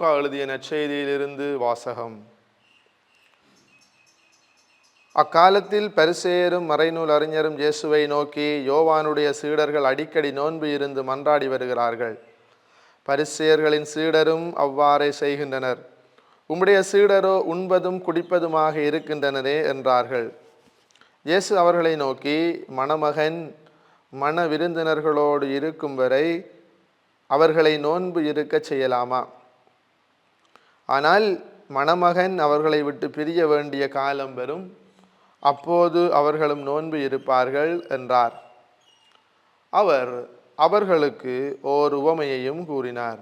லூக்கா எழுதிய நற்செய்தியிலிருந்து வாசகம். அக்காலத்தில் பரிசேயரும் மறைநூல் அறிஞரும் இயேசுவை நோக்கி யோவானுடைய சீடர்கள் அடிக்கடி நோன்பு இருந்து மன்றாடி வருகிறார்கள். பரிசேயர்களின் சீடரும் அவ்வாறே செய்கின்றனர். உம்முடைய சீடரோ உண்பதும் குடிப்பதுமாக இருக்கின்றனரே என்றார்கள். இயேசு அவர்களை நோக்கி மணமகன் மண விருந்தினர்களோடு இருக்கும் வரை அவர்களை நோன்பு இருக்கச் செய்யலாமா? ஆனால் மணமகன் அவர்களை விட்டு பிரிய வேண்டிய காலம் வரும். அப்போது அவர்களும் நோன்பு இருப்பார்கள் என்றார். அவர் அவர்களுக்கு ஓர் உவமையையும் கூறினார்.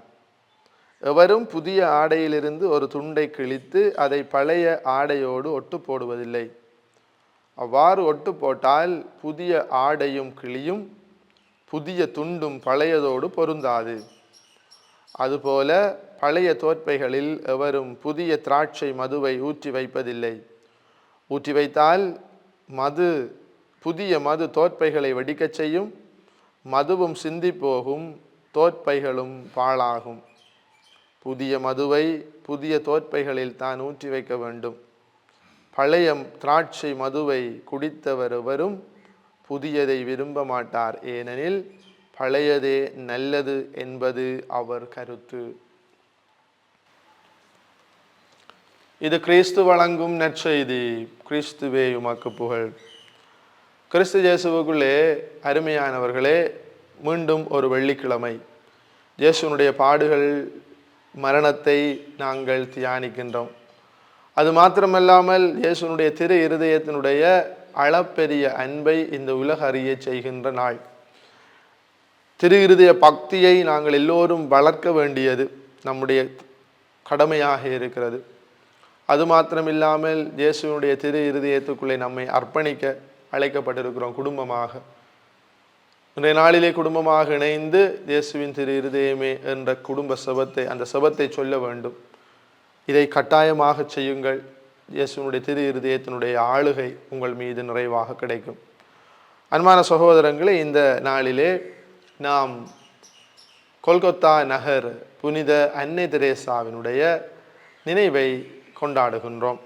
எவரும் புதிய ஆடையிலிருந்து ஒரு துண்டை கிழித்து அதை பழைய ஆடையோடு ஒட்டு போடுவதில்லை. அவ்வாறு ஒட்டு போட்டால் புதிய ஆடையும் கிளியும் புதிய துண்டும் பழையதோடு பொருந்தாது. அதுபோல பழைய தோற்பைகளில் எவரும் புதிய திராட்சை மதுவை ஊற்றி வைப்பதில்லை. ஊற்றி வைத்தால் மது புதிய மது தோற்பைகளை வெடிக்கச் செய்யும். மதுவும் சிந்தி போகும் தோற்பைகளும் பாழாகும். புதிய மதுவை புதிய தோற்பைகளில் தான் ஊற்றி வைக்க வேண்டும். பழைய திராட்சை மதுவை குடித்தவர் எவரும் புதியதை விரும்ப மாட்டார். ஏனெனில் பழையதே நல்லது என்பது அவர் கருத்து. இது கிறிஸ்து வழங்கும் நற்செய்தி. கிறிஸ்துவே உமக்கு புகழ். கிறிஸ்து ஜேசுவுக்குள்ளே அருமையானவர்களே மீண்டும் ஒரு வெள்ளிக்கிழமை. ஜேசுனுடைய பாடுகள் மரணத்தை நாங்கள் தியானிக்கின்றோம். அது மாத்திரமல்லாமல் இயேசுனுடைய திரு இருதயத்தினுடைய அளப்பெரிய அன்பை இந்த உலக அறிய செய்கின்ற நாள். திரு இருதய பக்தியை நாங்கள் எல்லோரும் வளர்க்க வேண்டியது நம்முடைய கடமையாக இருக்கிறது. அது மாத்திரமில்லாமல் இயேசுனுடைய திரு இருதயத்துக்குள்ளே நம்மை அர்ப்பணிக்க அழைக்கப்பட்டிருக்கிறோம் குடும்பமாக. இன்றைய நாளிலே குடும்பமாக இணைந்து இயேசுவின் திரு இருதயமே என்ற குடும்ப சபத்தை அந்த சபத்தை சொல்ல வேண்டும். இதை கட்டாயமாக செய்யுங்கள். இயேசுனுடைய திரு இருதயத்தினுடைய ஆளுகை உங்கள் மீது நிறைவாக கிடைக்கும். அன்பான சகோதரங்களே இந்த நாளிலே நாம் கொல்கத்தா நகர் புனித அன்னை தெரேசாவினுடைய நினைவை கொண்டாடுகின்றோம்.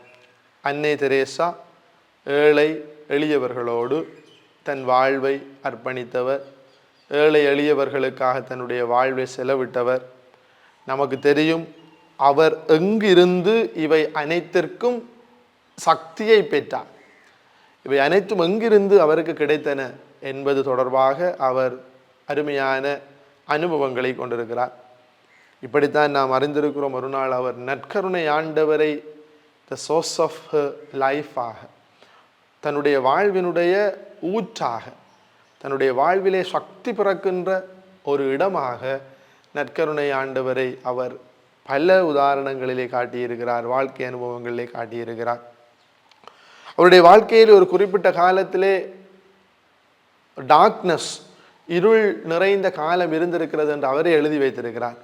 அன்னை தெரேசா ஏழை எளியவர்களோடு தன் வாழ்வை அர்ப்பணித்தவர். ஏழை எளியவர்களுக்காக தன்னுடைய வாழ்வை செலவிட்டவர். நமக்கு தெரியும் அவர் எங்கிருந்து இவை அனைத்திற்கும் சக்தியை பெற்றார். இவை அனைத்தும் எங்கிருந்து அவருக்கு கிடைத்தன என்பது தொடர்பாக அவர் அருமையான அனுபவங்களை கொண்டிருக்கிறார். இப்படித்தான் நாம் அறிந்திருக்கிறோம் ஒரு நாள் அவர் நற்கருணை ஆண்டவரை த சோர்ஸ் ஆஃப் லைஃபாக தன்னுடைய வாழ்வினுடைய ஊற்றாக தன்னுடைய வாழ்விலே சக்தி பிறக்கின்ற ஒரு இடமாக நற்கருணை ஆண்டவரை அவர் பல உதாரணங்களிலே காட்டியிருக்கிறார் வாழ்க்கை அனுபவங்களிலே காட்டியிருக்கிறார். அவருடைய வாழ்க்கையில் ஒரு குறிப்பிட்ட காலத்திலே டார்க்னஸ் இருள் நிறைந்த காலம் இருந்திருக்கிறது என்று அவரே எழுதி வைத்திருக்கிறார்.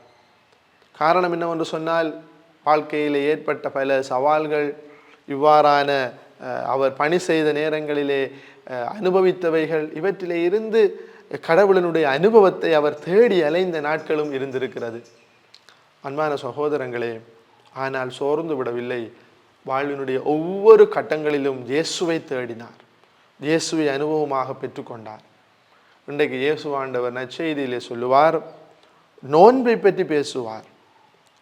காரணம் என்னவென்று சொன்னால் வாழ்க்கையில் ஏற்பட்ட பல சவால்கள் இவ்வாறான அவர் பணி செய்த நேரங்களிலே அனுபவித்தவைகள் இவற்றிலே இருந்து கடவுளனுடைய அனுபவத்தை அவர் தேடி அலைந்த நாட்களும் இருந்திருக்கிறது. அன்பான சகோதரங்களே ஆனால் சோர்ந்து விடவில்லை. வாழ்வினுடைய ஒவ்வொரு கட்டங்களிலும் இயேசுவை தேடினார். இயேசுவை அனுபவமாக பெற்றுக்கொண்டார். இன்றைக்கு இயேசுவாண்டவர் நச்செய்தியிலே சொல்லுவார் நோன்பை பற்றி பேசுவார்.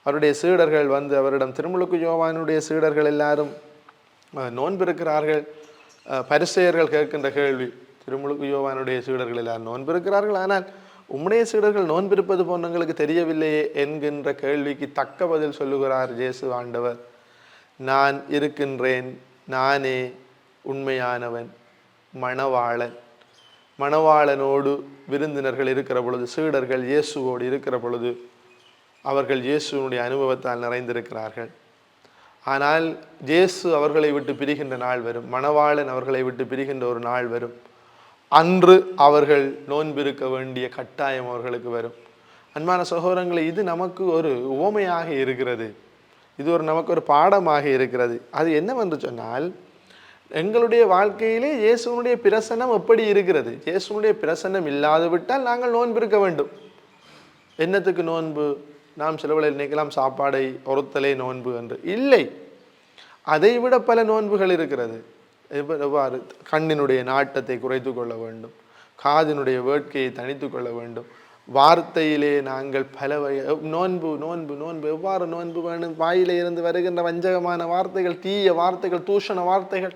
அவருடைய சீடர்கள் வந்து அவரிடம் திருமுழுக்கு யோவானுடைய சீடர்கள் எல்லாரும் நோன்பு இருக்கிறார்கள். பரிசெயர்கள் கேட்கின்ற கேள்வி திருமுழுக்கு யோவானுடைய சீடர்கள் எல்லாரும் நோன்பு இருக்கிறார்கள்? ஆனால் உம்முடைய சீடர்கள் நோன்பிருப்பது போன்றவங்களுக்கு தெரியவில்லையே என்கின்ற கேள்விக்கு தக்க பதில் சொல்லுகிறார் இயேசு ஆண்டவர். நான் இருக்கின்றேன் நானே உண்மையானவன் மணவாளன். மணவாளனோடு விருந்தினர்கள் இருக்கிற பொழுது சீடர்கள் இயேசுவோடு இருக்கிற பொழுது அவர்கள் இயேசுவினுடைய அனுபவத்தால் நிறைந்திருக்கிறார்கள். ஆனால் இயேசு அவர்களை விட்டு பிரிகின்ற நாள் வரும். மணவாளன் அவர்களை விட்டு பிரிகின்ற ஒரு நாள் வரும். அன்று அவர்கள் நோன்பிருக்க வேண்டிய கட்டாயம் அவர்களுக்கு வரும். அன்பான சகோதரங்களை இது நமக்கு ஒரு உவமையாக இருக்கிறது. இது ஒரு நமக்கு ஒரு பாடமாக இருக்கிறது. அது என்னவென்று சொன்னால் எங்களுடைய வாழ்க்கையிலே இயேசுனுடைய பிரசனம் எப்படி இருக்கிறது? இயேசுனுடைய பிரசன்னம் இல்லாது விட்டால் நாங்கள் நோன்பு இருக்க வேண்டும். என்னத்துக்கு நோன்பு? நாம் சிலவழில் நினைக்கலாம் சாப்பாடை ஒருத்தலே நோன்பு என்று. இல்லை. அதை விட பல நோன்புகள் இருக்கிறது. எவ்வாறு? கண்ணினுடைய நாட்டத்தை குறைத்து கொள்ள வேண்டும். காதினுடைய வேட்கையை தனித்து கொள்ள வேண்டும். வார்த்தையிலே நாங்கள் பல வகை நோன்பு நோன்பு நோன்பு. எவ்வாறு நோன்பு வேணும்? வாயிலே இருந்து வருகின்ற வஞ்சகமான வார்த்தைகள் தீய வார்த்தைகள் தூஷண வார்த்தைகள்.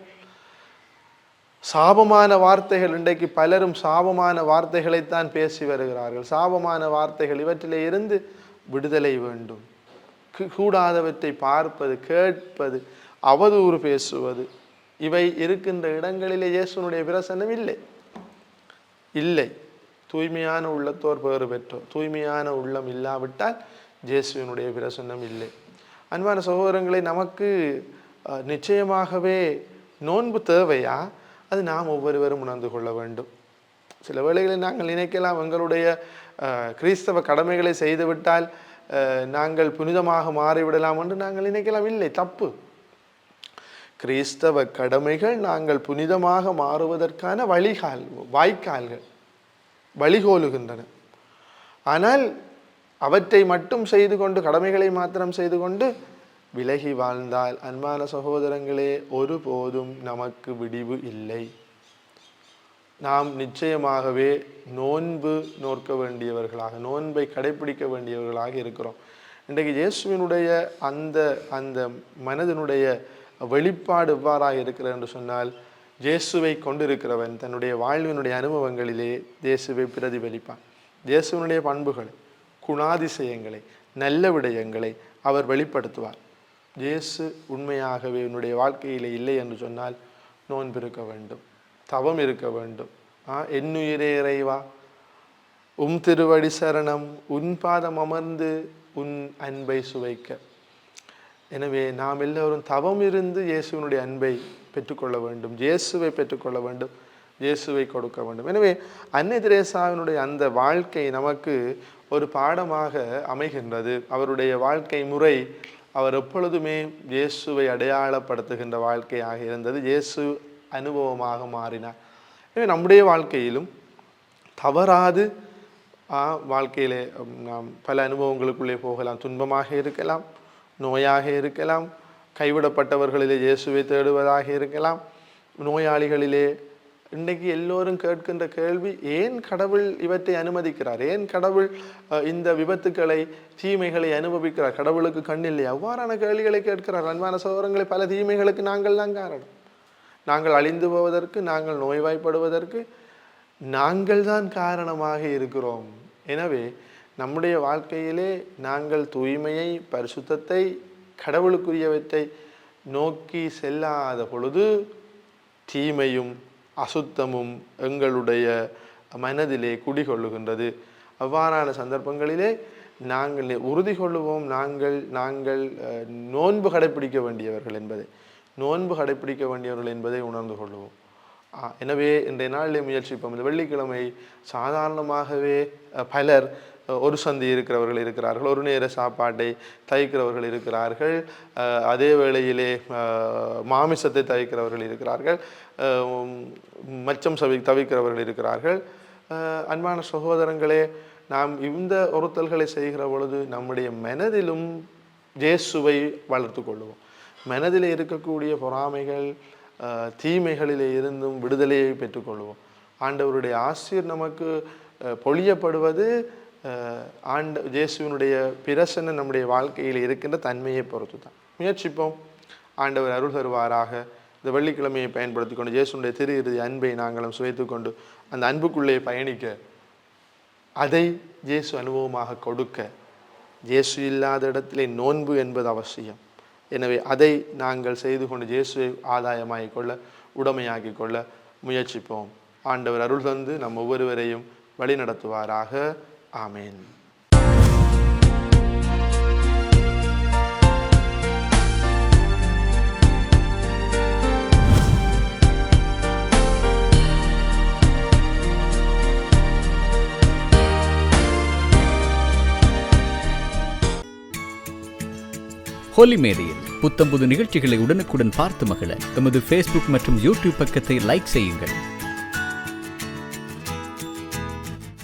சாபமான வார்த்தைகள் இன்றைக்கு பலரும் சாபமான வார்த்தைகளைத்தான் பேசி வருகிறார்கள். சாபமான வார்த்தைகள் இவற்றிலே இருந்து விடுதலை வேண்டும். கூடாதவற்றை பார்ப்பது கேட்பது அவதூறு பேசுவது இவை இருக்கின்ற இடங்களிலே இயேசுனுடைய பிரசன்னம் இல்லை. இல்லை. தூய்மையான உள்ளத்தோர் பேறு பெற்றோர் தூய்மையான உள்ளம் இல்லாவிட்டால் இயேசுவினுடைய பிரசன்னம் இல்லை. அன்பான சகோதரங்களை நமக்கு நிச்சயமாகவே நோன்பு தேவையா? அது நாம் ஒவ்வொருவரும் உணர்ந்து கொள்ள வேண்டும். சில வேளைகளில் நாங்கள் நினைக்கலாம் எங்களுடைய கிறிஸ்தவ கடமைகளை செய்துவிட்டால் நாங்கள் புனிதமாக மாறிவிடலாம் என்று நாங்கள் நினைக்கலாம். இல்லை தப்பு. கிறிஸ்தவ கடமைகள் நாங்கள் புனிதமாக மாறுவதற்கான வழிகால் வாய்க்கால்கள் வழிகோலுகின்றன. ஆனால் அவற்றை மட்டும் செய்து கொண்டு கடமைகளை மாத்திரம் செய்து கொண்டு விலகி வாழ்ந்தால் அன்பான சகோதரங்களே ஒருபோதும் நமக்கு விடிவு இல்லை. நாம் நிச்சயமாகவே நோன்பு நோற்க வேண்டியவர்களாக நோன்பை கடைபிடிக்க வேண்டியவர்களாக இருக்கிறோம். இன்றைக்கு இயேசுவினுடைய அந்த அந்த மனதினுடைய வெளிப்பாடு எவ்வாறாக இருக்கிறது என்று சொன்னால் இயேசுவை கொண்டிருக்கிறவன் தன்னுடைய வாழ்வினுடைய அனுபவங்களிலே இயேசுவை பிரதிபலிப்பான். இயேசுவினுடைய பண்புகளை குணாதிசயங்களை நல்ல விடயங்களை அவர் வெளிப்படுத்துவார். இயேசு உண்மையாகவே உன்னுடைய வாழ்க்கையில் இல்லை என்று சொன்னால் நோன்பு இருக்க வேண்டும் தவம் இருக்க வேண்டும். ஆ என்னுயிரே இறைவா உம் திருவடி சரணம் உன் பாதம் அமர்ந்து உன் அன்பை சுவைக்க. எனவே நாம் எல்லோரும் தவம் இருந்து இயேசுவினுடைய அன்பை பெற்றுக்கொள்ள வேண்டும் இயேசுவை பெற்றுக்கொள்ள வேண்டும் இயேசுவை கொடுக்க வேண்டும். எனவே அன்னை திரேசாவினுடைய அந்த வாழ்க்கை நமக்கு ஒரு பாடமாக அமைகின்றது. அவருடைய வாழ்க்கை முறை அவர் எப்பொழுதுமே இயேசுவை அடையாளப்படுத்துகின்ற வாழ்க்கையாக இருந்தது. இயேசு அனுபவமாக மாறினார். எனவே நம்முடைய வாழ்க்கையிலும் தவறாது ஆ, வாழ்க்கையிலே நாம் பல அனுபவங்களுக்குள்ளே போகலாம். துன்பமாக இருக்கலாம் நோயாக இருக்கலாம் கைவிடப்பட்டவர்களிலே இயேசுவை தேடுவதாக இருக்கலாம் நோயாளிகளிலே இன்றைக்கு எல்லோரும் கேட்கின்ற கேள்வி ஏன் கடவுள் இவற்றை அனுமதிக்கிறார்? ஏன் கடவுள் இந்த விபத்துக்களை தீமைகளை அனுபவிக்கிறார்? கடவுளுக்கு கண்ணில்லை அவ்வாறான கேள்விகளை கேட்கிறார். அன்பான சகோதரங்களை பல தீமைகளுக்கு நாங்கள் தான் காரணம். நாங்கள் அழிந்து போவதற்கு நாங்கள் நோய்வாய்ப்படுவதற்கு நாங்கள் தான் காரணமாக இருக்கிறோம். எனவே நம்முடைய வாழ்க்கையிலே நாங்கள் தூய்மையை பரிசுத்தத்தை கடவுளுக்குரியவற்றை நோக்கி செல்லாத பொழுது தீமையும் அசுத்தமும் எங்களுடைய மனதிலே குடிகொள்ளுகின்றது. அவ்வாறான சந்தர்ப்பங்களிலே நாங்கள் உறுதி கொள்ளுவோம். நாங்கள் நாங்கள் நோன்பு கடைப்பிடிக்க வேண்டியவர்கள் என்பதை. நோன்பு கடைப்பிடிக்க வேண்டியவர்கள் என்பதை உணர்ந்து கொள்வோம் எனவே இன்றைய நாளிலே முயற்சிப்போம். இந்த வெள்ளிக்கிழமை சாதாரணமாகவே பலர் ஒரு சந்தி இருக்கிறவர்கள் இருக்கிறார்கள் ஒரு நேர சாப்பாட்டை தவிக்கிறவர்கள் இருக்கிறார்கள் அதே வேளையிலே மாமிசத்தை தவிக்கிறவர்கள் இருக்கிறார்கள் மச்சம் சவி தவிக்கிறவர்கள் இருக்கிறார்கள். அன்பான சகோதரங்களே நாம் இந்த ஒருத்தல்களை செய்கிற பொழுது நம்முடைய மனதிலும் ஜேசுவை வளர்த்து கொள்வோம். மனதில் இருக்கக்கூடிய பொறாமைகள் தீமைகளிலே இருந்தும் விடுதலையை பெற்றுக்கொள்வோம் ஆண்டவருடைய ஆசிர் நமக்கு பொழியப்படுவது ஆண்ட இயேசுவினுடைய பிரசனை நம்முடைய வாழ்க்கையில் இருக்கின்ற தன்மையை பொறுத்து தான் முயற்சிப்போம். ஆண்டவர் அருள் தருவாராக. இந்த வெள்ளிக்கிழமையை பயன்படுத்தி கொண்டு இயேசுனுடைய திரு இறுதி அன்பை நாங்களும் சுவைத்து கொண்டு அந்த அன்புக்குள்ளே பயணிக்க அதை இயேசு அனுபவமாக கொடுக்க இயேசு இல்லாத இடத்திலே நோன்பு என்பது அவசியம். எனவே அதை நாங்கள் செய்து கொண்டு இயேசுவை ஆதாயமாகிக் கொள்ள உடமையாக்கிக் கொள்ள முயற்சிப்போம். ஆண்டவர் அருள் தந்து நம் ஒவ்வொருவரையும் வழி நடத்துவாராக ஆமேன் ஹோலி மேடையில் புத்தம்புது நிகழ்ச்சிகளை உடனுக்குடன் பார்த்து மகிழ. எமது ஃபேஸ்புக் மற்றும் யூடியூப் பக்கத்தை லைக் செய்யுங்கள்.